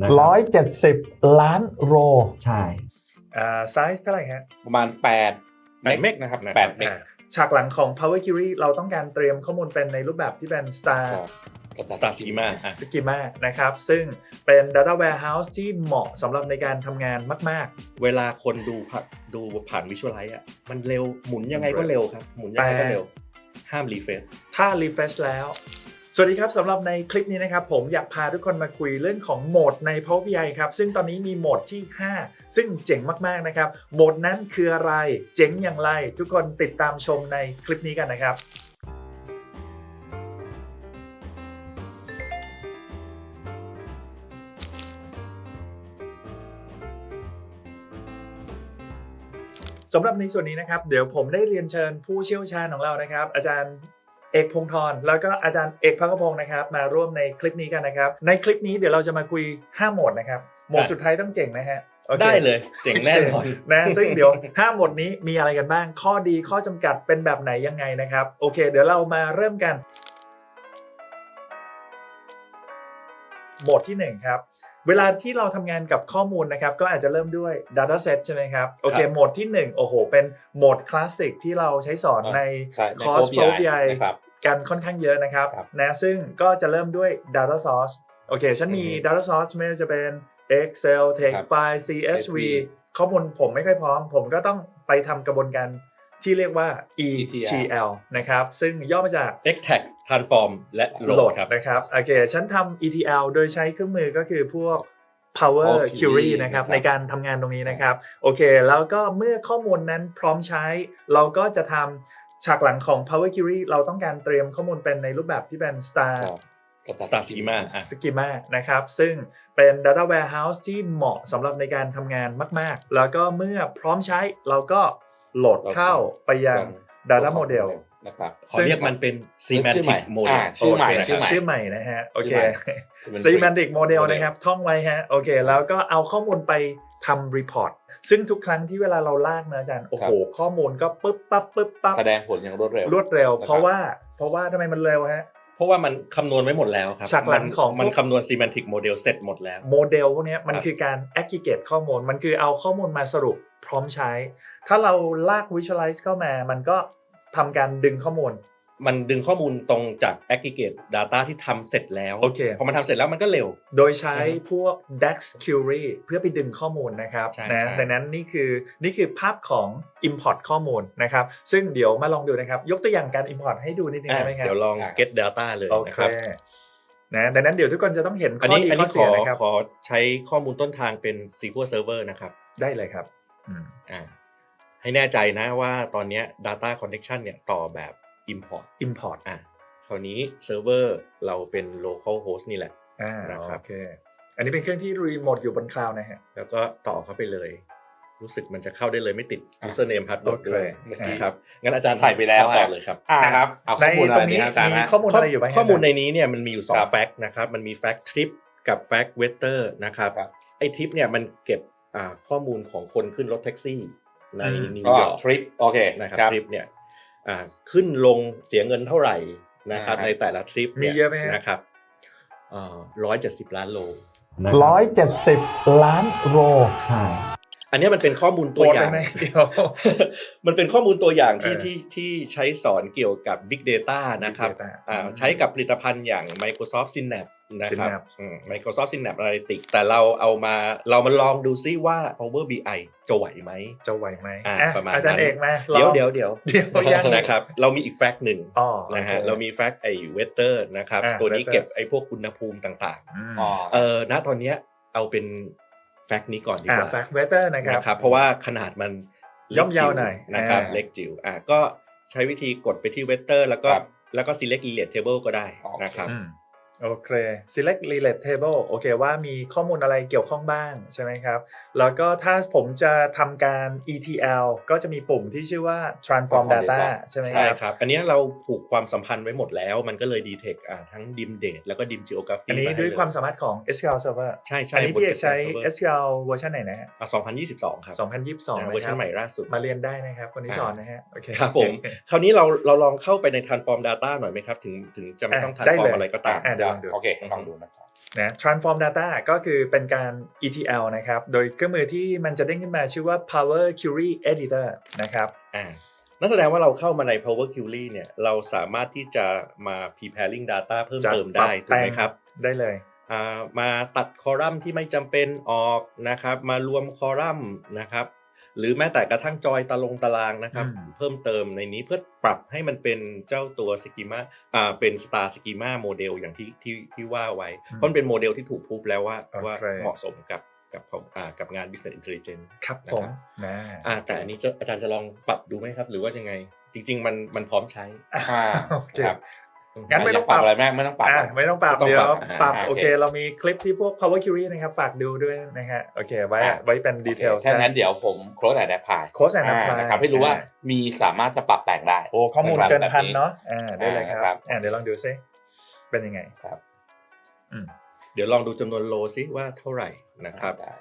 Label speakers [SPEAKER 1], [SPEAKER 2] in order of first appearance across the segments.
[SPEAKER 1] นะครับ
[SPEAKER 2] ร้อยเจ็ดสิบล้านโร
[SPEAKER 1] ใช่
[SPEAKER 3] อ่าไซส์เท่าไหร่ฮะ
[SPEAKER 4] ประมาณ8
[SPEAKER 3] แปดเมกนะครับ
[SPEAKER 4] แปดเมก
[SPEAKER 3] อ่าฉากหลังของ Power Query เราต้องการเตรียมข้อมูลเป็นในรูปแบบที่เป็น Star
[SPEAKER 4] สตาร์ซีมาอะ
[SPEAKER 3] Schema นะครับ ซึ่งเป็น Data Warehouse ที่เหมาะสำหรับในการทำงานมาก
[SPEAKER 5] เวลาคนดูผ่านดูผ่านวิชวลไลท์อะมันเร็วหมุนยังไงก็เร็วครับ หมุนยังไงก็เร็ว ห้ามรีเฟรช
[SPEAKER 3] ๆ ถ้า refresh แล้ว สวัสดีครับสำหรับในคลิปนี้นะครับผมอยากพาทุกคนมาคุยเรื่องของโหมดใน Power BI ครับซึ่งตอนนี้มีโหมดที่ 5 ซึ่งเจ๋งมากๆนะครับโหมดนั้นคืออะไรเจ๋งอย่างไร ทุกคนติดตามชมในคลิปนี้กันนะครับสำหรับในส่วนนี้นะครับเดี๋ยวผมได้เรียนเชิญผู้เชี่ยวชาญของเรานะครับ อาจารย์ เอกพงศ์ธรแล้วก็อาจารย์เอกพักขพงศ์นะครับมาร่วมในคลิปนี้กันนะครับ ในคลิปนี้เดี๋ยวเราจะมาคุย5โหมดนะครับโหมดสุดท้ายต้องเจ๋งนะฮะโอค
[SPEAKER 5] ได้เลยเจ๋งแน่นอน
[SPEAKER 3] นะซึ่งเดี๋ยว5โหมดนี้มีอะไรกันบ้าง ข้อดีข้อจำกัดเป็นแบบไหนยังไงนะครับ โอเค เดี๋ยวเรามาเริ่มกันโหมดที่1ครับเวลาที่เราทำงานกับข้อมูลนะครับ ก็อาจจะเริ่มด้วย Dataset ใช่ไหมครับ โอเค
[SPEAKER 5] ครับ
[SPEAKER 3] โหมดที่ 1 โอ้โห เป็นโหมดคลาสสิกที่เราใช้สอนใน
[SPEAKER 4] ใช่ใน
[SPEAKER 3] คอร์ส
[SPEAKER 4] Power
[SPEAKER 3] Power
[SPEAKER 4] BI
[SPEAKER 3] BI
[SPEAKER 4] นะครับ
[SPEAKER 3] กันค่อนข้างเยอะนะครับ
[SPEAKER 4] ครับ
[SPEAKER 3] นะซึ่งก็จะเริ่มด้วย Data Source โอเค ฉันมี
[SPEAKER 4] อือฮึ
[SPEAKER 3] Data Source ไม่ว่าจะเป็น Excel Text
[SPEAKER 4] ครับ
[SPEAKER 3] File CSV
[SPEAKER 4] CSV
[SPEAKER 3] ข้อมูลผมไม่ค่อยพร้อม ผมก็ต้องไปทำกระบวนการที่เรียกว่า ETL นะครับ ซึ่งย่อมาจาก
[SPEAKER 5] extract transform และโหล
[SPEAKER 3] โหล
[SPEAKER 5] ด
[SPEAKER 3] ด
[SPEAKER 5] ครับ
[SPEAKER 3] นะครับ โอเค ฉันทำ ETL โดยใช้เครื่องมือก็คือพวก Power
[SPEAKER 4] Power
[SPEAKER 3] Query
[SPEAKER 4] Query
[SPEAKER 3] นะครับ
[SPEAKER 4] นะครับ
[SPEAKER 3] ในการทำงานตรงนี้นะครับ โอเค แล้วก็เมื่อข้อมูลนั้นพร้อมใช้ เราก็จะทำ ฉากหลังของ Power Query เราต้องการเตรียมข้อมูลเป็นในรูปแบบที่เป็น Star
[SPEAKER 5] Star Schema อะ
[SPEAKER 3] Schema นะครับ ซึ่งเป็น Data Warehouse ที่เหมาะสำหรับในการทำงานมาก ๆ แล้วก็เมื่อพร้อมใช้เราก็โหลดเข้าไปยัง Data Model
[SPEAKER 4] นะครับ
[SPEAKER 5] ขอเรียกมันเป็น semantic
[SPEAKER 4] อ่า
[SPEAKER 5] model
[SPEAKER 4] ชื่อใหม่
[SPEAKER 5] โเค
[SPEAKER 4] ชื่อใหม่
[SPEAKER 3] ชื่อใหม่นะฮะโอเค
[SPEAKER 4] ชื่อใหม่
[SPEAKER 3] Semantic Model
[SPEAKER 4] Model
[SPEAKER 3] นะครับท่องไว้ฮะโอเค แล้วก็เอาข้อมูลไปทำ report ซึ่งทุกครั้งที่เวลาเราลากนะอาจารย์โอ้โหข้อมูลก็ปึ๊บปั๊บปึ๊บปั๊บ
[SPEAKER 4] แสดงผลอย่างรวดเร็ว
[SPEAKER 3] รวดเร็ว
[SPEAKER 4] นะครับ
[SPEAKER 3] เพราะว่าเพราะว่าทำไมมันเร็วฮะ
[SPEAKER 5] เพราะว่ามันคำนวณไว้หมดแล้วครับ
[SPEAKER 3] ฉากหลัง
[SPEAKER 5] มัน
[SPEAKER 3] ของ
[SPEAKER 5] มันคำนวณ semantic model เสร็จหมดแล้ว
[SPEAKER 3] โมเดลพวกเนี้ยมัน
[SPEAKER 5] ครับ
[SPEAKER 3] คือการ aggregate ข้อมูล มันคือเอาข้อมูลมาสรุปพร้อมใช้ ถ้าเราลาก visualize เข้ามา มันก็ ทำการดึงข้อมูล
[SPEAKER 5] มันดึงข้อมูลตรงจาก aggregate data ที่ทำเสร็จแล้ว
[SPEAKER 3] โอเค
[SPEAKER 5] พอมันทำเสร็จแล้วมันก็เร็ว
[SPEAKER 3] โดยใช้
[SPEAKER 5] อือฮึ
[SPEAKER 3] พวก DAX Query เพื่อไปดึงข้อมูลนะครับ
[SPEAKER 5] ใช่
[SPEAKER 3] นะ
[SPEAKER 5] ใช่
[SPEAKER 3] ดังนั้นนี่คือนี่คือภาพของ Import ข้อมูลนะครับ ซึ่งเดี๋ยวมาลองดูนะครับ ยกตัวอย่างการ Import ให้ดูนิดนึง
[SPEAKER 5] อะ
[SPEAKER 3] ได้ไหมครับ
[SPEAKER 5] เดี๋ยวลอง
[SPEAKER 4] อะ
[SPEAKER 5] get data เลย
[SPEAKER 3] โอ
[SPEAKER 5] นะ
[SPEAKER 3] เค
[SPEAKER 5] ครับ
[SPEAKER 3] นะดังนั้นเดี๋ยวทุกคนจะต้องเห็น
[SPEAKER 5] อัน
[SPEAKER 3] ข้อ
[SPEAKER 5] นี้
[SPEAKER 3] ดี
[SPEAKER 5] อัน
[SPEAKER 3] ข้อ
[SPEAKER 5] นี้ข
[SPEAKER 3] เสี
[SPEAKER 5] อย
[SPEAKER 3] นะครับ
[SPEAKER 5] ขอใช้ข้อมูลต้นทางเป็น SQL Server นะครับ
[SPEAKER 3] ได้เลยครับอืม
[SPEAKER 5] อ่า ให้แน่ใจนะว่าตอนเนี้ย data connection เนี่ยต่อแบบ import
[SPEAKER 3] Import
[SPEAKER 5] อะคราวนี้เซิร์ฟเวอร์เราเป็น local host นี่แหละ
[SPEAKER 3] อ่า
[SPEAKER 5] นะครับ
[SPEAKER 3] โอเคอันนี้เป็นเครื่องที่รีโมทอยู่บนคลาวด์นะฮะ
[SPEAKER 5] แล้วก็ต่อเข้าไปเลย รู้สึกมันจะเข้าได้เลยไม่ติด
[SPEAKER 4] อะ
[SPEAKER 5] username password
[SPEAKER 3] โอเค
[SPEAKER 5] ด้วย
[SPEAKER 4] เมื่อกี้
[SPEAKER 5] นะครับ งั้นอาจารย์
[SPEAKER 4] ใส่ไปแล้ว
[SPEAKER 5] ทำต่อ
[SPEAKER 4] อะ
[SPEAKER 5] เลยครับ
[SPEAKER 4] อ่าครับ เอาข้อมูล
[SPEAKER 3] ใน
[SPEAKER 4] อะไร
[SPEAKER 3] ตรงนี้
[SPEAKER 4] นี้อาจารย์
[SPEAKER 3] มี
[SPEAKER 4] นะ
[SPEAKER 3] ข้อมูลอะไรอยู่บ้างฮะ
[SPEAKER 5] ข้อมูลในนี้เนี่ยมันมีอยู่
[SPEAKER 4] ครั
[SPEAKER 5] 2
[SPEAKER 4] บ
[SPEAKER 5] แฟกต์นะครับ มันมีแฟกต์ทริปกับแฟกต์เวเตอร์นะครับ
[SPEAKER 4] ครับ
[SPEAKER 5] ไอ้ทริปเนี่ยมันเก็บอ่าข้อมูลของคนขึ้นรถแท็กซี่ ใน
[SPEAKER 3] อืม
[SPEAKER 5] นิว
[SPEAKER 4] ก็
[SPEAKER 5] ยอร์ก
[SPEAKER 4] ทริปโอเค
[SPEAKER 5] นะครับ
[SPEAKER 4] ครับ
[SPEAKER 5] ทริปเนี่ยอ่าขึ้นลงเสียเงินเท่าไหร่นะครับ
[SPEAKER 4] อ่า
[SPEAKER 5] ในแต่ละทริป
[SPEAKER 3] มีเยอะไหมฮะ
[SPEAKER 5] นะครับร้อยเจ็ดสิบล้านโล
[SPEAKER 1] นะครับ
[SPEAKER 2] ร้อยเจ็ดสิบล้านโร
[SPEAKER 1] ใช่
[SPEAKER 5] อันเนี้ยมันเป็นข้อมูล
[SPEAKER 3] โพ
[SPEAKER 5] ตัว
[SPEAKER 3] ส
[SPEAKER 5] อ
[SPEAKER 3] ต์
[SPEAKER 5] ย่า
[SPEAKER 3] ได้
[SPEAKER 5] ง
[SPEAKER 3] ไหมเดี๋ยว
[SPEAKER 5] มันเป็นข้อมูลตัวอย่างที่
[SPEAKER 3] เออ
[SPEAKER 5] ที่ที่ใช้สอนเกี่ยวกับ Big Data นะครับ
[SPEAKER 3] Big Data
[SPEAKER 5] อ่า
[SPEAKER 3] อืม
[SPEAKER 5] ใช้กับผลิตภัณฑ์อย่าง Microsoft Synapse นะครับ
[SPEAKER 3] Synapse
[SPEAKER 5] อืม Microsoft Synapse Analytics แต่เราเอามาเรามาลองดูซิว่า Power BI จะไหวไหม
[SPEAKER 3] จะไหวไหม
[SPEAKER 5] อ่า
[SPEAKER 3] อะ
[SPEAKER 5] ประมาณ
[SPEAKER 3] อาจารย์
[SPEAKER 5] นั้น
[SPEAKER 3] เอกมา
[SPEAKER 5] เดี๋ยว
[SPEAKER 3] ลอง
[SPEAKER 5] เดี๋ยวเดี๋ยว
[SPEAKER 3] เดี๋ยวยัง
[SPEAKER 5] นะครับเรามีอีกแฟกต์หนึ่ง
[SPEAKER 3] อ๋อ
[SPEAKER 5] นะฮะ
[SPEAKER 3] โอค
[SPEAKER 5] เรามีแฟกต์ไอ้เวเตอร์นะครับ
[SPEAKER 3] อ่า
[SPEAKER 5] ตัวนี้
[SPEAKER 3] vector
[SPEAKER 5] เก็บไอ้พวกอุณหภูมิต่าง
[SPEAKER 3] อืม
[SPEAKER 4] อ๋อ
[SPEAKER 5] ๆเออณตอนเนี้ยเอาเป็น แฟกต์นี้ก่อนดี
[SPEAKER 3] อ่าก
[SPEAKER 5] ว่า
[SPEAKER 3] แฟกเวเตอร์นะครับ
[SPEAKER 5] นะครับ เพราะว่าขนาดมัน
[SPEAKER 3] ย่อมเยาว
[SPEAKER 5] ล็กจิ๋
[SPEAKER 3] หน่อย
[SPEAKER 5] นะครับ
[SPEAKER 3] อ่า
[SPEAKER 5] เล็กจิ๋วอะก็ใช้วิธีกดไปที่เวเตอร์แล้วก็
[SPEAKER 4] ครับ
[SPEAKER 5] แล้วก็ select relate table ก็ได้
[SPEAKER 4] โอเค
[SPEAKER 5] นะครับ
[SPEAKER 3] อืม โอเค select relate table โอเคว่ามีข้อมูลอะไรเกี่ยวข้องบ้างใช่ไหมครับ แล้วก็ถ้าผมจะทำการ ETL ก็จะมีปุ่มที่ชื่อว่า transform
[SPEAKER 4] Transform
[SPEAKER 3] data
[SPEAKER 4] data
[SPEAKER 3] ใช่ไหมค
[SPEAKER 5] ใช่
[SPEAKER 3] รับ
[SPEAKER 5] ครับ อันเนี้ยเราผูกความสัมพันธ์ไว้หมดแล้ว มันก็เลย detect อ่าทั้ง dim date แล้วก็ dim geography
[SPEAKER 3] อันนี้
[SPEAKER 5] ให้
[SPEAKER 3] ด้วย
[SPEAKER 5] เล
[SPEAKER 3] ความสามารถของ SQL Server
[SPEAKER 5] ใช่ใช่
[SPEAKER 3] อันนี้
[SPEAKER 5] บน
[SPEAKER 3] พี่เอกใช้
[SPEAKER 5] SQL Server
[SPEAKER 3] SQL เวอร์ชันไหนนะฮะ
[SPEAKER 5] อะ2022 ครับ
[SPEAKER 3] 2022
[SPEAKER 5] อ่า
[SPEAKER 3] นะ
[SPEAKER 5] เวอร์
[SPEAKER 3] ค
[SPEAKER 5] ชั
[SPEAKER 3] รั
[SPEAKER 5] น
[SPEAKER 3] บ
[SPEAKER 5] ใหม่ล่าสุด
[SPEAKER 3] มาเรียนได้นะครับคนนี้สอนนะฮะ โอเค
[SPEAKER 5] ครับผม คราวนี้เราเราลองเข้าไปใน transform data หน่อยไหมครับ ถึงถึงจะไม่ต้อง
[SPEAKER 3] อะได้เลย
[SPEAKER 5] transform อะไรก็ตาม
[SPEAKER 3] อะเดี๋ยวดี๋ยวลองดู
[SPEAKER 4] โอเคลองดูนะครับ
[SPEAKER 3] นะ transform data ก็คือเป็นการ ETL นะครับ โดยเครื่องมือที่มันจะเด้งขึ้นมาชื่อว่า Power Query Editor นะครับ
[SPEAKER 5] อ่านั่นแสดงว่าเราเข้ามาใน Power Query เนี่ยเราสามารถที่จะมา preparing data เพิ่ม
[SPEAKER 3] จะ
[SPEAKER 5] เติมได้
[SPEAKER 3] ปรับ
[SPEAKER 5] ถูกไหม
[SPEAKER 3] แต่ง
[SPEAKER 5] ครับ
[SPEAKER 3] ได้เลย
[SPEAKER 5] อ่ามาตัดคอลัมน์ที่ไม่จำเป็นออกนะครับ มารวมคอลัมน์นะครับ หรือแม้แต่กระทั่งจอยตารางตารางนะครับ
[SPEAKER 3] อืม
[SPEAKER 5] เพิ่มเติมในนี้เพื่อปรับให้มันเป็นเจ้าตัวสกิมาอ่าเป็น Star Schema โมเดลอย่างที่ที่ที่ว่าไว้ เพราะมันเป็นโมเดลที่ถูกพูดแล้วว่า
[SPEAKER 3] โอเค
[SPEAKER 5] ว่าเหมาะสมกับกับอ่ากับงาน Business Intelligence
[SPEAKER 3] ครับ
[SPEAKER 5] นะ
[SPEAKER 3] ผ
[SPEAKER 5] ค
[SPEAKER 3] ม
[SPEAKER 5] รับ
[SPEAKER 3] นะ
[SPEAKER 5] อ่าแต่อันนี้จะอาจารย์จะลองปรับดูไหมครับ หรือว่ายังไงจริง ๆ มันมันพร้อมใช้
[SPEAKER 4] อ่า
[SPEAKER 3] โอเค
[SPEAKER 4] ครับ
[SPEAKER 3] งั้นไม่ต้อง
[SPEAKER 4] ยากปรับ
[SPEAKER 3] ปรับ
[SPEAKER 4] อะไรมากไม่ต้องปรับ
[SPEAKER 3] อะไม่ต้องปรับ
[SPEAKER 5] ไม่ต้อง
[SPEAKER 3] เดี๋ยว
[SPEAKER 5] ปรับ
[SPEAKER 3] ปรับ
[SPEAKER 4] อ่า
[SPEAKER 3] โอเค เรามีคลิปที่พวก Power Query นะครับ ฝากดูด้วยนะฮะโอเค ไว้
[SPEAKER 4] อะ
[SPEAKER 3] ไว้เป็นดีเทล
[SPEAKER 4] ถ้างั้นเดี๋ยวผมโค้ดแอนด์แอปพลาย
[SPEAKER 3] โค้ชแอนด์พลาย
[SPEAKER 4] นะครับให้รู้ว่ามีสามารถจะปรับแต่งได้
[SPEAKER 3] โอ้ข้อมูลเกินพัน
[SPEAKER 4] แบบ
[SPEAKER 3] เนาะอ่าได้เลยค
[SPEAKER 4] อ่าครั
[SPEAKER 3] รับบอ่าเดี๋ยวลองดูซิเป็นยังไง
[SPEAKER 4] ครับ
[SPEAKER 5] เดี๋ยวลองดูจำนวนโลซิว่าเท่าไหร่นะครับ
[SPEAKER 4] ได้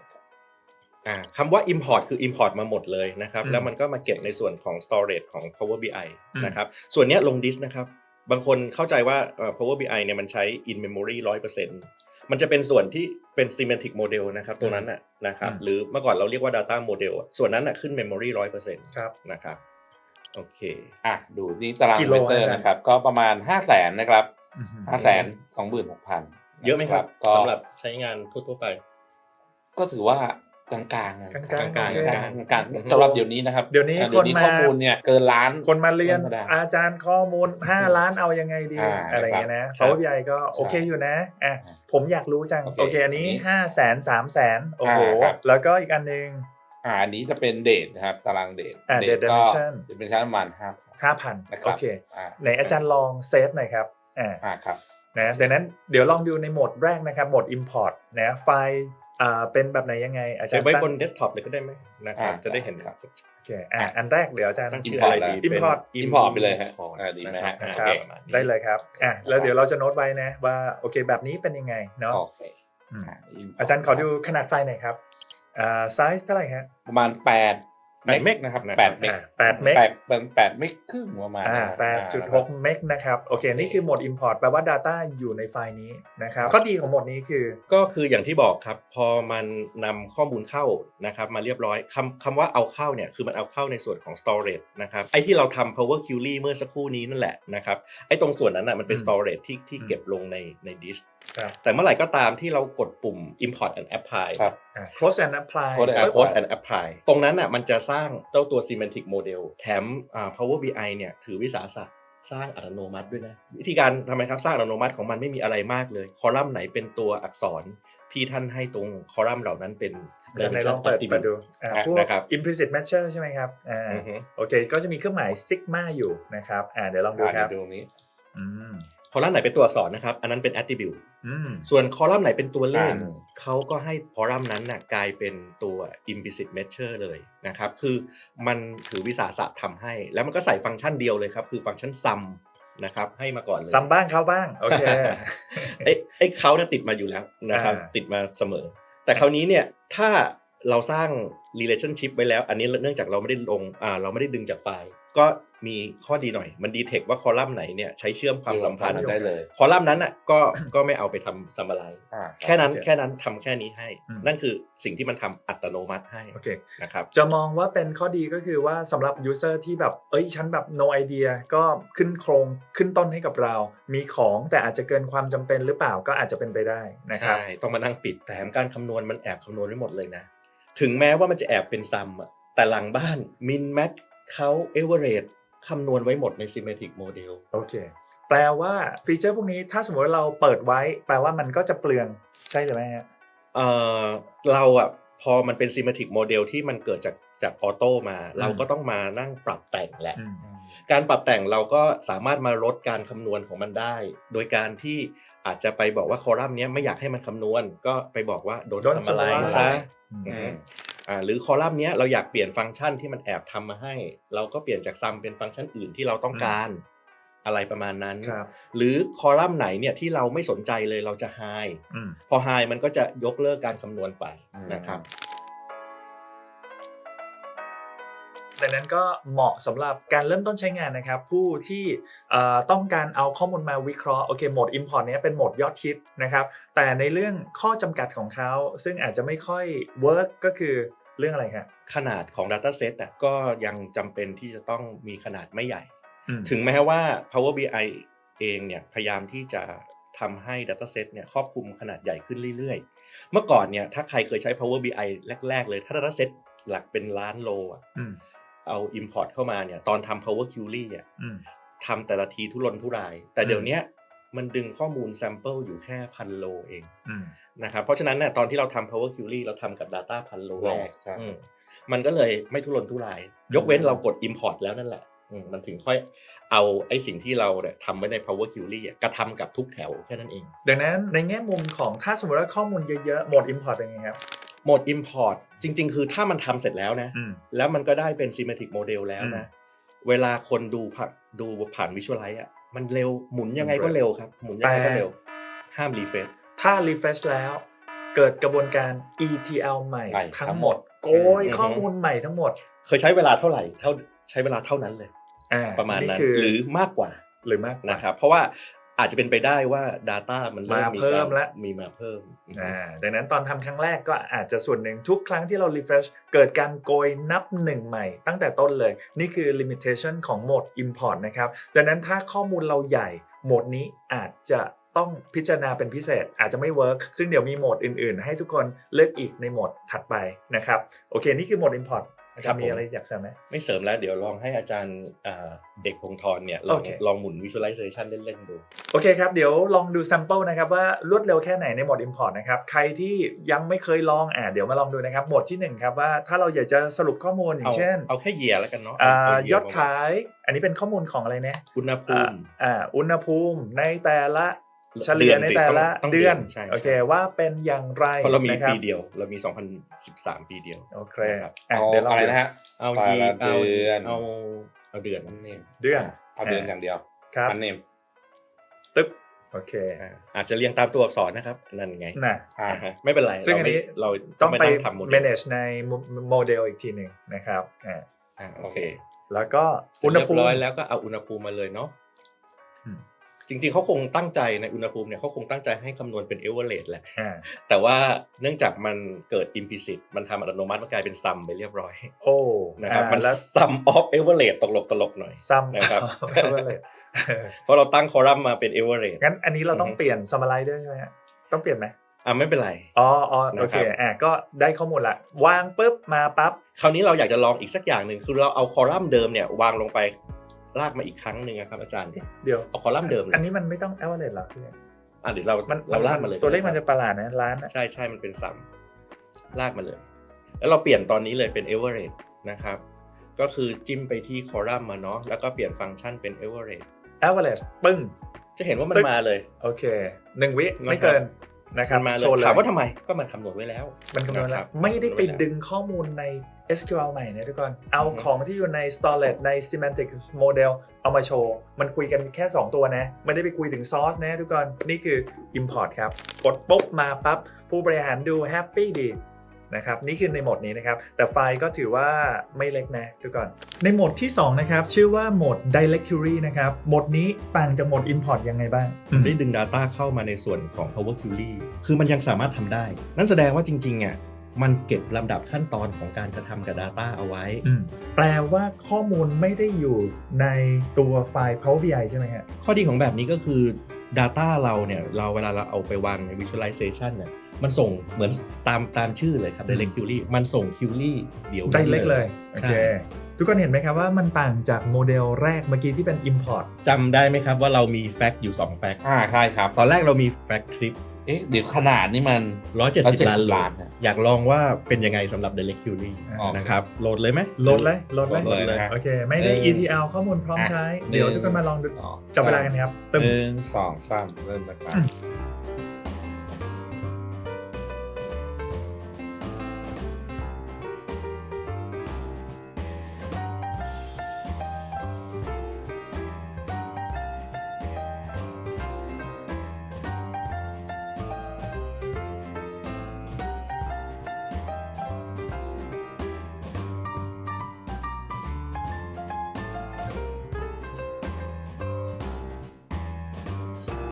[SPEAKER 5] อ่าคำว่า import คือ import มาหมดเลยนะครับ
[SPEAKER 3] อืม
[SPEAKER 5] แล้วมันก็มาเก็บในส่วนของ storage ของ Power BI
[SPEAKER 3] อืม
[SPEAKER 5] นะครับ ส่วนเนี้ยลงดิสนะครับ บางคนเข้าใจว่าเอ่อ Power BI เนี่ยมันใช้ in memory 100%มันจะเป็นส่วนที่เป็น semantic model นะครับตัวนั้นน่ะนะครับ
[SPEAKER 3] อืม
[SPEAKER 5] หรือเมื่อก่อนเราเรียกว่า data model อะส่วนนั้นน่ะขึ้น memory 100%
[SPEAKER 3] ครับ
[SPEAKER 5] นะครับโอเค
[SPEAKER 4] อะดูที่ตาราง
[SPEAKER 3] กิโล
[SPEAKER 4] เมตร
[SPEAKER 3] อาจารย์
[SPEAKER 4] นะครับ ก็ประมาณห้าแสนนะครับ
[SPEAKER 3] อื้อหือ
[SPEAKER 4] ห้าแสนสองหมื่นหกพัน
[SPEAKER 5] เยอะไหมครับ
[SPEAKER 4] ก็
[SPEAKER 5] สำหรับใช้งานทั่วๆไป
[SPEAKER 4] ก็ถือว่า กลางๆนะ
[SPEAKER 3] กลางๆ
[SPEAKER 5] กลางๆ
[SPEAKER 3] โอเค
[SPEAKER 4] กลางๆกลางๆสำหรับเดี๋ยวนี้นะครับ
[SPEAKER 3] เดี๋ยวนี้
[SPEAKER 4] อะ
[SPEAKER 3] คนมา
[SPEAKER 4] ข้อมูลเนี่ยเกินล้าน
[SPEAKER 3] คนมาเรียน
[SPEAKER 4] ธรรมดา
[SPEAKER 3] อาจารย์ข้อมูล 5 ล้านเอายังไงดี
[SPEAKER 4] อ่า
[SPEAKER 3] อะไรอย่างเงี้ยนะ
[SPEAKER 5] ครับ
[SPEAKER 3] Power BI ก็โอเคอยู่นะอะผมอยากรู้จัง
[SPEAKER 4] โอเค
[SPEAKER 3] โอเคอันนี้
[SPEAKER 4] อันนี้
[SPEAKER 3] ห้าแสนสามแสนโอ้โห
[SPEAKER 4] อ่าครับ
[SPEAKER 3] แล้วก็อีกอันหนึ่ง
[SPEAKER 4] อ่าอันนี้จะเป็นเดทนะครับ ตารางเดท
[SPEAKER 3] อ่า date
[SPEAKER 4] ก็
[SPEAKER 3] dimension
[SPEAKER 4] จะเป็นชั้นประมาณห้า
[SPEAKER 3] ห้าพัน
[SPEAKER 4] นะค
[SPEAKER 3] โอ
[SPEAKER 4] รับ
[SPEAKER 3] เค
[SPEAKER 4] อ่า
[SPEAKER 3] ไหนอาจารย์ลองเซฟหน่อยครับอ่า
[SPEAKER 4] อ่าครับ
[SPEAKER 3] นะดังนั้นเดี๋ยวลองดูในโหมดแรกนะครับ โหมด Import นะไฟล์อ่าเป็นแบบไหนยังไง อาจา
[SPEAKER 5] ใช้
[SPEAKER 3] รย์
[SPEAKER 5] ไว้
[SPEAKER 3] ตั้ง
[SPEAKER 5] บนเดสก์ท็อปเลยก็ได้ไหมนะครับ
[SPEAKER 4] อ่า
[SPEAKER 5] จะได้เห็น
[SPEAKER 4] ครับ
[SPEAKER 5] ชัด
[SPEAKER 3] โอเคอ่าอันแรกเดี๋ยวอาจารย์
[SPEAKER 5] ตั้ง
[SPEAKER 3] ชื่
[SPEAKER 5] ชื่
[SPEAKER 3] อ
[SPEAKER 5] อ
[SPEAKER 3] อะ
[SPEAKER 5] อะไรไร
[SPEAKER 3] ดี
[SPEAKER 5] ดี
[SPEAKER 3] Import
[SPEAKER 4] Import ไปเลยฮะอ่าดีไหมฮะ
[SPEAKER 5] น
[SPEAKER 3] ครับ
[SPEAKER 5] โอเคประมาณนี้
[SPEAKER 3] ได้เลยครับอะแล้วเดี๋ยวเราจะโน้ตไว้นะว่าโอเคแบบนี้เป็นยังไงเนาะ
[SPEAKER 4] โอเค
[SPEAKER 3] อืม
[SPEAKER 4] อ่า import
[SPEAKER 3] อาจารย์ขอดูขนาดไฟล์หน่อยครับอ่าไซส์เท่าไหร่ฮะ
[SPEAKER 4] ประมาณแปด
[SPEAKER 5] แปดเมกนะครับ
[SPEAKER 4] แปดเมก
[SPEAKER 3] อ่าแปดเมก
[SPEAKER 4] แปดเป็นแปดเมกครึ่งประมาณ
[SPEAKER 3] อ่า
[SPEAKER 4] นะครับ
[SPEAKER 3] แปดจุดหกเมกนะครับ โอเค นี่คือโหมด Import แปลว่า Data อยู่ในไฟล์นี้นะครับ ข้อดีของโหมดนี้คือ
[SPEAKER 5] ก็คืออย่างที่บอกครับ พอมันนำข้อมูลเข้านะครับ มาเรียบร้อยคำคำว่าเอาเข้าเนี่ย คือมันเอาเข้าในส่วนของ storage นะครับ ไอ้ที่เราทำ power query เมื่อสักครู่นี้นั่นแหละนะครับ ไอ้ตรงส่วนนั้นน่ะมันเป็น
[SPEAKER 3] อืม
[SPEAKER 5] storage ที่ที่
[SPEAKER 3] อืม
[SPEAKER 5] เก็บลงในใน disk
[SPEAKER 3] ครับ
[SPEAKER 5] แต่เมื่อไหร่ก็ตามที่เรากดปุ่ม import and apply
[SPEAKER 4] ครับ
[SPEAKER 3] อ่า close and apply
[SPEAKER 4] Close and
[SPEAKER 5] อ่า
[SPEAKER 4] apply
[SPEAKER 5] close and apply ตรงนั้นน่ะมันจะสร้างเจ้าตัว semantic model แถมอ่า power bi เนี่ยถือวิสาสะสร้างอัตโนมัติด้วยนะ วิธีการทำไมครับ สร้างอัตโนมัติของมันไม่มีอะไรมากเลย คอลัมน์ไหนเป็นตัวอักษรพี่ท่านให้ตรงคอลัมน์เหล่านั้นเป็น
[SPEAKER 3] อาจารย์ไหนลองเปิด
[SPEAKER 5] dimension
[SPEAKER 3] เปิดดูอ่า
[SPEAKER 5] นะ
[SPEAKER 3] พวก
[SPEAKER 5] นะครับ
[SPEAKER 3] implicit matcher ใช่ไหมครับอ่า
[SPEAKER 5] อือฮึ
[SPEAKER 3] โอเค ก็จะมีเครื่องหมาย sigma อยู่นะครับอ่าเดี๋ยวลองดู
[SPEAKER 4] อ่า
[SPEAKER 3] ครับ
[SPEAKER 4] เดี๋ยวดูตรงนี้
[SPEAKER 3] อืม
[SPEAKER 5] คอลัมน์ไหนเป็นตัวอักษรนะครับ อันนั้นเป็น attribute
[SPEAKER 3] อืม
[SPEAKER 5] ส่วนคอลัมน์ไหนเป็นตัวเลข
[SPEAKER 4] อ่า
[SPEAKER 5] เขาก็ให้คอลัมน์นั้นน่ะกลายเป็นตัว implicit measure เลยนะครับ คือมันถือวิสาสะทำให้ แล้วมันก็ใส่ฟังก์ชันเดียวเลยครับ คือฟังก์ชัน sum นะครับให้มาก่อนเลย
[SPEAKER 3] ซ้ำบ้างเขาบ้างโอเค
[SPEAKER 5] ไอ้ไอ้เขาเนี่ยติดมาอยู่แล้วนะครับ
[SPEAKER 3] อ่า
[SPEAKER 5] ติดมาเสมอ แต่คราวนี้เนี่ยถ้าเราสร้าง relationship ไว้แล้ว อันนี้เนื่องจากเราไม่ได้ลงอ่าเราไม่ได้ดึงจากไฟล์ ก็ มีข้อดีหน่อย มันดีเทคว่าคอลัมน์ไหนเนี่ยใช้เชื่อมความสัมพันธ์
[SPEAKER 4] ได้เลย
[SPEAKER 5] คอลัมน์นั้นอะก็ก็ไม่เอาไปทำซัม m ไร
[SPEAKER 4] อ่า
[SPEAKER 5] แค่นั้น
[SPEAKER 3] โอเค
[SPEAKER 5] แค่นั้นทำแค่นี้ให้
[SPEAKER 3] อืม
[SPEAKER 5] นั่นคือสิ่งที่มันทำอัตโนมัติให้
[SPEAKER 3] โอเค
[SPEAKER 5] นะครับ
[SPEAKER 3] จะมองว่าเป็นข้อดีก็คือว่าสำหรับ user ที่แบบเอ้ยฉันแบบ no idea ก็ขึ้นโครงขึ้นต้นให้กับเรา มีของแต่อาจจะเกินความจำเป็นหรือเปล่าก็อาจจะเป็นไปได้นะครับ
[SPEAKER 5] ใช่ต้องมานั่งปิดแถมการคำนวณมันแอบคำนวณไว้หมดเลยนะ ถึงแม้ว่ามันจะแอบเป็นซัมอะแต่หลังบ้านมินแม็กเขาเอเวอเรส คำนวณไว้หมดใน Symmetric Model
[SPEAKER 3] โอเค แปลว่าฟีเจอร์พวกนี้ถ้าสมมติว่าเราเปิดไว้ แปลว่ามันก็จะเปลืองใช่หรือไม่ฮะ
[SPEAKER 5] เอ่อเราอะพอมันเป็น Symmetric Model ที่มันเกิดจากจากออโต้มา เราก็ต้องมานั่งปรับแต่งแหละ
[SPEAKER 3] อืม
[SPEAKER 5] การปรับแต่งเราก็สามารถมาลดการคำนวณของมันได้ โดยการที่อาจจะไปบอกว่าคอลัมน์เนี้ยไม่อยากให้มันคำนวณ ก็ไปบอกว่าโดน
[SPEAKER 3] Don't
[SPEAKER 5] ทำอะไร
[SPEAKER 3] summarize
[SPEAKER 5] ซะ
[SPEAKER 3] อืม
[SPEAKER 5] อืมอ่า หรือคอลัมน์เนี้ยเราอยากเปลี่ยนฟังก์ชันที่มันแอบทำมาให้ เราก็เปลี่ยนจากซัมเป็นฟังก์ชันอื่นที่เราต้องการอะไรประมาณนั้น
[SPEAKER 3] ครับ
[SPEAKER 5] หรือคอลัมน์ไหนเนี่ยที่เราไม่สนใจเลยเราจะไฮ
[SPEAKER 3] อืม
[SPEAKER 5] พอไฮมันก็จะยกเลิกการคำนวณไป
[SPEAKER 4] อืม
[SPEAKER 5] นะครับ
[SPEAKER 3] ดังนั้นก็เหมาะสำหรับการเริ่มต้นใช้งานนะครับ ผู้ที่เอ่อต้องการเอาข้อมูลมาวิเคราะห์โอเคโหมด Import เนี้ยเป็นโหมดยอดฮิตนะครับแต่ในเรื่องข้อจำกัดของเขา ซึ่งอาจจะไม่ค่อยเวิร์กก็คือเรื่องอะไรครับ
[SPEAKER 5] ขนาดของ Dataset อะก็ยังจำเป็นที่จะต้องมีขนาดไม่ใหญ่
[SPEAKER 3] อืม
[SPEAKER 5] ถึงแม้ว่า Power BI เองเนี่ยพยายามที่จะทำให้ Dataset เนี่ยครอบคลุมขนาดใหญ่ขึ้นเรื่อยๆ เมื่อก่อนเนี่ยถ้าใครเคยใช้ Power BI แรก ๆ เลยถ้า Dataset หลักเป็นล้านโลอะ
[SPEAKER 3] อืม
[SPEAKER 5] เอา Import เข้ามาเนี่ยตอนทำ Power Query อะ
[SPEAKER 3] อืม
[SPEAKER 5] ทำแต่ละทีทุรนทุราย แต่
[SPEAKER 3] อืม
[SPEAKER 5] เดี๋ยวเนี้ยมันดึงข้อมูล sample อยู่แค่พันโลเอง
[SPEAKER 3] อืม
[SPEAKER 5] นะครับเพราะฉะนั้นเนี่ยตอนที่เราทำ Power Query เราทำกับ Data พันโลแรก
[SPEAKER 4] ใช่
[SPEAKER 5] อืมมันก็เลยไม่ทุรนทุราย ยกเว้นเรากด Import แล้วนั่นแหละอืมมันถึงค่อยเอาไอ้สิ่งที่เราเนี่ยทำไว้ใน Power Query อะกระทำกับทุกแถวแค่นั้นเอง
[SPEAKER 3] ดังนั้นในแง่มุมของถ้าสมมติว่าข้อมูลเยอะๆโหมด Import เป็นไงครับ
[SPEAKER 5] โหมด Import จริง ๆ คือถ้ามันทำเสร็จแล้วนะ
[SPEAKER 3] อืม
[SPEAKER 5] แล้วมันก็ได้เป็น Semantic Model แล้วนะ เวลาคนดูผ่านดูผ่าน Visualize อะมันเร็วหมุนยังไงก็เร็วครับ หมุนยังไงก็เร็ว ห้ามรีเฟรช
[SPEAKER 3] ถ้า refresh แล้ว เกิดกระบวนการ ETL ใหม่
[SPEAKER 4] ใหม่
[SPEAKER 3] ทั้
[SPEAKER 4] ทั้
[SPEAKER 3] ง
[SPEAKER 4] ง
[SPEAKER 3] ห
[SPEAKER 4] ห
[SPEAKER 3] ม
[SPEAKER 4] ม
[SPEAKER 3] ด
[SPEAKER 4] ด
[SPEAKER 3] โกย
[SPEAKER 5] อืม
[SPEAKER 3] ข้อมูลใหม่ทั้งหมด
[SPEAKER 5] เคยใช้เวลาเท่าไหร่เท่าใช้เวลาเท่านั้นเลย
[SPEAKER 3] อ่า
[SPEAKER 5] ประมาณนั้น
[SPEAKER 3] คือ
[SPEAKER 5] หรือมากกว่า
[SPEAKER 3] หรือมากกว่า
[SPEAKER 5] นะครับ เพราะว่า อาจจะเป็นไปได้ว่า Data มันเริ่ม
[SPEAKER 3] มา
[SPEAKER 5] มี
[SPEAKER 3] เพิ่ม
[SPEAKER 5] การ
[SPEAKER 3] แล้ว
[SPEAKER 5] มีมาเพิ่ม
[SPEAKER 3] อ่าดังนั้นตอนทำครั้งแรกก็อาจจะส่วนหนึ่งทุกครั้งที่เรา refresh เกิดการโกยนับหนึ่งใหม่ ตั้งแต่ต้นเลย นี่คือ limitation ของโหมด import นะครับ ดังนั้นถ้าข้อมูลเราใหญ่โหมดนี้อาจจะต้องพิจารณาเป็นพิเศษอาจจะไม่ work ซึ่งเดี๋ยวมีโหมดอื่นๆ ให้ทุกคนเลือกอีกในโหมดถัดไปนะครับ โอเค นี่คือโหมด import นะครับมีอะไรอยากเสริมไหม
[SPEAKER 5] ไม่เสริมแล้วเดี๋ยวลองให้อาจารย์อ่าเด็กพงธรเนี่ยลอง
[SPEAKER 3] โอเค
[SPEAKER 5] ลองหมุน Visualization เล่นๆดู
[SPEAKER 3] โอเคครับ เดี๋ยวลองดู sample นะครับ ว่ารวดเร็วแค่ไหนในโหมด import นะครับ ใครที่ยังไม่เคยลองอ่าเดี๋ยวมาลองดูนะครับโหมดที่ 1 ครับว่าถ้าเราอยากจะสรุปข้อมูลอย่า
[SPEAKER 5] เอา
[SPEAKER 3] งเช่น
[SPEAKER 5] เอาแค่เหยียแล้วกันเนาะ
[SPEAKER 3] อ่า
[SPEAKER 5] เเห
[SPEAKER 3] ยอด
[SPEAKER 5] ม
[SPEAKER 3] ขาย อันนี้เป็นข้อมูลของอะไรเนี่ย
[SPEAKER 5] อุณหภู
[SPEAKER 3] อ่า
[SPEAKER 5] มิ
[SPEAKER 3] อ่าอุณหภูมิในแต่ละ เฉลี่ย
[SPEAKER 5] เดือน
[SPEAKER 3] ใน
[SPEAKER 5] สิ
[SPEAKER 3] แต่ละ
[SPEAKER 5] ต้องต้อง
[SPEAKER 3] เดือน
[SPEAKER 5] เดือนใช่
[SPEAKER 3] โอเค
[SPEAKER 5] ใช่
[SPEAKER 3] ว่าเป็นอย่างไร
[SPEAKER 5] เพราะเรามี
[SPEAKER 3] นะคบ
[SPEAKER 5] ปีเดียว เรามี 2013 ปีเดียว
[SPEAKER 3] โอเค
[SPEAKER 5] ครับ
[SPEAKER 3] อะ
[SPEAKER 4] เอา
[SPEAKER 3] เดี๋ยวลอง
[SPEAKER 4] อะไร
[SPEAKER 3] ดู
[SPEAKER 4] นะฮะ
[SPEAKER 5] เอา
[SPEAKER 4] แต่
[SPEAKER 5] ยี
[SPEAKER 4] ละ
[SPEAKER 5] เอา
[SPEAKER 4] เดือน
[SPEAKER 5] เอาเอาเดือน
[SPEAKER 4] มันเนม
[SPEAKER 3] เดือน
[SPEAKER 4] เอาเดือนอย่างเดียว
[SPEAKER 3] ครับ
[SPEAKER 4] มันเนม
[SPEAKER 3] ตึ๊บโอเค
[SPEAKER 5] อ่าอาจจะเรียงตามตัวอักษรนะครับ นั่นไง
[SPEAKER 3] น่ะ
[SPEAKER 4] อ่า
[SPEAKER 5] อ่าฮะไม่เป็นไร
[SPEAKER 3] ซึ่งอันนี้
[SPEAKER 5] เรา
[SPEAKER 3] ต้องไป
[SPEAKER 5] นั่ทำโมเดล
[SPEAKER 3] manage ในโมเดลอีกทีหนึ่งนะครับอ่า
[SPEAKER 5] อ่า
[SPEAKER 4] โอ
[SPEAKER 5] โอ
[SPEAKER 4] เค
[SPEAKER 5] เค
[SPEAKER 3] แล้วก็
[SPEAKER 5] อุ
[SPEAKER 3] อุ
[SPEAKER 5] ณ
[SPEAKER 3] ณ
[SPEAKER 5] ห
[SPEAKER 3] ห
[SPEAKER 5] ภู
[SPEAKER 3] ภู
[SPEAKER 5] มิ
[SPEAKER 3] มิ
[SPEAKER 5] ร้อยแล้วก็เอาอุณหภูมิมาเลยเนาะ
[SPEAKER 3] อืม
[SPEAKER 5] จ ริง ๆเขาคงตั้งใจในอุณหภูมิเนี่ยเขาคงตั้งใจให้คำนวณเป็นเอเวอเรสแหละ
[SPEAKER 3] อ่า
[SPEAKER 5] แต่ว่าเนื่องจากมันเกิด implicit มันทำอัตโนมัติมันกลายเป็นซัมไปเรียบร้อย
[SPEAKER 3] โอ้
[SPEAKER 5] นะครับ
[SPEAKER 3] อ่า
[SPEAKER 5] มัน
[SPEAKER 3] แล้ว
[SPEAKER 5] ซัมออฟเอเวอเรสตลกตลกๆหน่อย
[SPEAKER 3] ซ้ำ
[SPEAKER 5] นะครับ
[SPEAKER 3] เอาเลย
[SPEAKER 5] เพราะเราตั้งคอลัมน์มาเป็นเอเวอเรส
[SPEAKER 3] งั้นอันนี้เราต้อง
[SPEAKER 5] อือฮึ
[SPEAKER 3] เปลี่ยน summarize ด้วยใช่ไหมฮะต้องเปลี่ยนไหม
[SPEAKER 5] อะไม่เป็นไร
[SPEAKER 3] อ๋ออ๋อโอเค
[SPEAKER 5] นะครับ
[SPEAKER 3] อะก็ได้ข้อมูลละ วางปุ๊บมาปั๊บ
[SPEAKER 5] คราวนี้เราอยากจะลองอีกสักอย่างหนึ่งคือเราเอาคอลัมน์เดิมเนี่ยวางลงไป ลากมาอีกครั้งหนึ่งนะครับอาจารย์
[SPEAKER 3] เดี๋ยว
[SPEAKER 5] เอาคอลัมน์เดิมเลย
[SPEAKER 3] อันนี้มันไม่ต้อง average หรอพี่
[SPEAKER 5] อะเดี๋ยวเรา
[SPEAKER 3] มัน
[SPEAKER 5] เราลากมาเลย
[SPEAKER 3] ตัวเลขมันจะประหลาดนะล้านอะ
[SPEAKER 5] ใช่ใช่มันเป็นซัมลากมาเลย แล้วเราเปลี่ยนตอนนี้เลยเป็นเอเวอเรสนะครับ ก็คือจิ้มไปที่คอลัมน์มาเนาะแล้วก็เปลี่ยนฟังก์ชันเป็นเอเวอเรส
[SPEAKER 3] average ปึ้ง
[SPEAKER 5] จะเห็นว่ามัน
[SPEAKER 3] ตึ๊ก
[SPEAKER 5] มาเลย
[SPEAKER 3] โอเคหนึ่งวิ
[SPEAKER 5] นะครับ
[SPEAKER 3] ไม่เกิน นะครับ
[SPEAKER 5] มันมาเล
[SPEAKER 3] โชว์
[SPEAKER 5] ย
[SPEAKER 3] เลย
[SPEAKER 5] ถามว่าทำไมก็มันคำนวณไว้แล้ว
[SPEAKER 3] มันคำนวณ
[SPEAKER 5] นะ
[SPEAKER 3] แล้
[SPEAKER 5] ควรับ
[SPEAKER 3] ไม่ได้ไป
[SPEAKER 5] คำนวณไว้แล้ว
[SPEAKER 3] ดึงข้อมูลใน SQL ใหม่นะทุกคน เอา
[SPEAKER 5] อือฮึ
[SPEAKER 3] ของที่อยู่ใน storage ใน semantic model เอามาโชว์ มันคุยกันแค่ 2 ตัวนะ ไม่ได้ไปคุยถึง source นะทุกคน นี่คือ import ครับ กดปุ๊บมาปั๊บ ผู้บริหารดูแฮปปี้ดี นะครับนี่คือในโหมดนี้นะครับ แต่ไฟล์ก็ถือว่าไม่เล็กนะทุกคนในโหมดที่ 2 นะครับ ชื่อว่าโหมด directory นะครับโหมดนี้ต่างจากโหมด import ยังไงบ้าง
[SPEAKER 5] ได้ดึง Data เข้ามาในส่วนของ Power Query คือมันยังสามารถทำได้ นั่นแสดงว่าจริงๆอะมันเก็บลำดับขั้นตอนของการกระทำกับ Data เอาไว้
[SPEAKER 3] อืมแปลว่าข้อมูลไม่ได้อยู่ในตัวไฟล์ Power BI ใช่ไหมฮะ
[SPEAKER 5] ข้อดีของแบบนี้ก็คือ Data เราเนี่ย เราเวลาเราเอาไปวางใน Visualization เนี่ย มันส่งเหมือนตามตามชื่อเลยครับ Direct Query มันส่ง Query เดี๋ยว
[SPEAKER 3] ได้
[SPEAKER 5] นั้น
[SPEAKER 3] เล็กเลยโอเค
[SPEAKER 5] ใช่
[SPEAKER 3] ทุกคนเห็นไหมครับว่ามันต่างจากโมเดลแรกเมื่อกี้ที่เป็น Import
[SPEAKER 5] จำได้ไหมครับว่าเรามี Fact อยู่2 Fact
[SPEAKER 4] อ่าใช่ครับ
[SPEAKER 5] ตอนแรกเรามี Fact Trip
[SPEAKER 4] เอ๊ะเดี๋ยวขนาดนี่มัน
[SPEAKER 5] 170 ล้านโหล
[SPEAKER 4] ล้า
[SPEAKER 5] ด
[SPEAKER 4] นนะ
[SPEAKER 5] อยากลองว่าเป็นยังไงสำหรับ Direct Query
[SPEAKER 3] อ๋อ
[SPEAKER 5] นะครับ โหลดเลยไหม
[SPEAKER 3] โหลดเลยโหลดเลย
[SPEAKER 4] โหลดเลยนะ
[SPEAKER 3] โอเค ไม่ได้
[SPEAKER 4] เออ
[SPEAKER 3] ETL ข้อมูลพร้อม
[SPEAKER 4] อะ
[SPEAKER 3] ใช้
[SPEAKER 4] หนึ่ง
[SPEAKER 3] เดี๋ยวทุกคนมาลองดู
[SPEAKER 4] สอง
[SPEAKER 3] จับเวลากันครับตึม
[SPEAKER 4] หนึ่งสองสามเริ่มนะครับ